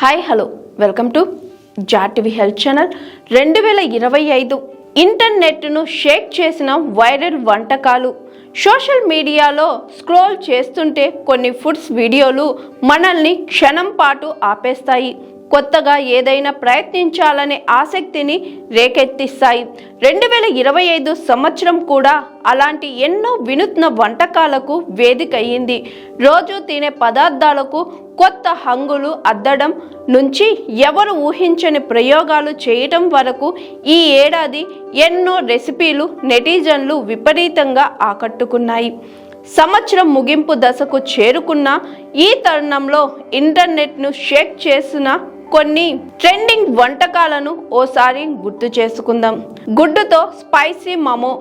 Hi hello welcome to జాటివి health channel రెండు వేల ఇరవై ఐదు ఇంటర్నెట్ను షేక్ చేసిన వైరల్ వంటకాలు. సోషల్ మీడియాలో స్క్రోల్ చేస్తుంటే కొన్ని ఫుడ్స్ వీడియోలు మనల్ని క్షణం పాటు ఆపేస్తాయి. కొత్తగా ఏదైనా ప్రయత్నించాలనే ఆసక్తిని రేకెత్తిస్తాయి. రెండు వేల ఇరవై ఐదు సంవత్సరం కూడా అలాంటి ఎన్నో వినూత్న వంటకాలకు వేదిక అయ్యింది రోజు తినే పదార్థాలకు కొత్త హంగులు అద్దడం నుంచి ఎవరు ఊహించని ప్రయోగాలు చేయటం వరకు ఈ ఏడాది ఎన్నో రెసిపీలు నెటిజన్లు విపరీతంగా ఆకట్టుకున్నాయి. సంవత్సరం ముగింపు దశకు చేరుకున్న ఈ తరుణంలో ఇంటర్నెట్ను షేక్ చేసిన కొన్ని ట్రెండింగ్ వంటకాలను ఓసారి గుర్తు చేసుకుందాం. గుడ్డుతో స్పైసీ మమో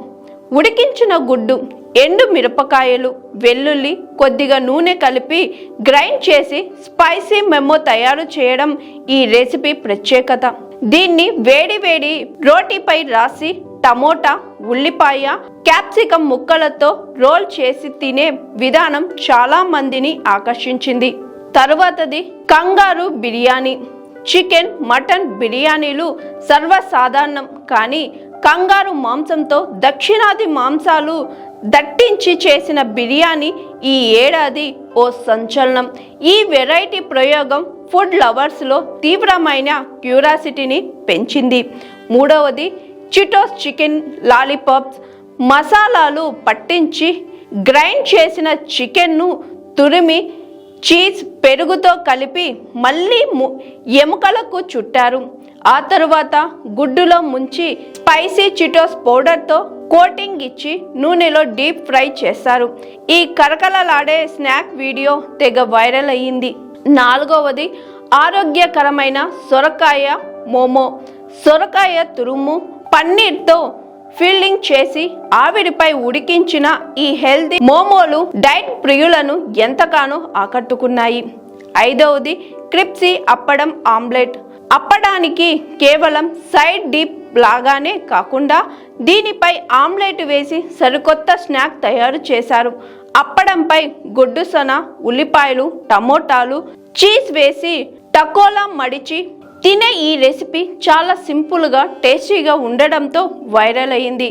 ఉడికించిన గుడ్డు ఎండు మిరపకాయలు వెల్లుల్లి కొద్దిగా నూనె కలిపి గ్రైండ్ చేసి స్పైసీ మెమో తయారు చేయడం ఈ రెసిపీ ప్రత్యేకత. దీన్ని వేడి వేడి రోటీపై రాసి టమోటా ఉల్లిపాయ క్యాప్సికం ముక్కలతో రోల్ చేసి తినే విధానం చాలా మందిని ఆకర్షించింది. తరువాతది కంగారు బిర్యానీ. చికెన్ మటన్ బిర్యానీలు సర్వసాధారణం. కానీ కంగారు మాంసంతో దక్షిణాది మాంసాలు దట్టించి చేసిన బిర్యానీ ఈ ఏడాది ఓ సంచలనం. ఈ వెరైటీ ప్రయోగం ఫుడ్ లవర్స్లో తీవ్రమైన క్యూరాసిటీని పెంచింది. మూడవది చిటోస్ చికెన్ లాలీపాప్స్. మసాలాలు పట్టించి గ్రైండ్ చేసిన చికెన్ను తురిమి చీజ్ పెరుగుతో కలిపి మళ్ళీ ము- ఎముకలకు చుట్టారు. ఆ తరువాత గుడ్డులో ముంచి స్పైసీ చిటోస్ పౌడర్తో కోటింగ్ ఇచ్చి నూనెలో డీప్ ఫ్రై చేశారు. ఈ కరకలలాడే స్నాక్ వీడియో తెగ వైరల్ అయ్యింది. నాలుగవది ఆరోగ్యకరమైన సొరకాయ మోమో. సొరకాయ తురుము పన్నీర్తో ఫీల్డింగ్ చేసి ఆవిడిపై ఉడికించిన ఈ హెల్దీ మోమోలు డైట్ ప్రియులను ఎంతగానో ఆకట్టుకున్నాయి. ఐదవది క్రిప్సీ అప్పడం ఆమ్లెట్. అప్పడానికి కేవలం సైడ్ డీప్ లాగానే కాకుండా దీనిపై ఆమ్లెట్ వేసి సరికొత్త స్నాక్ తయారు చేశారు. అప్పడంపై గుడ్డు ఉల్లిపాయలు టమోటాలు చీజ్ వేసి టకోలా మడిచి తినే ఈ రెసిపీ చాలా సింపుల్గా టేస్టీగా ఉండడంతో వైరల్ అయింది.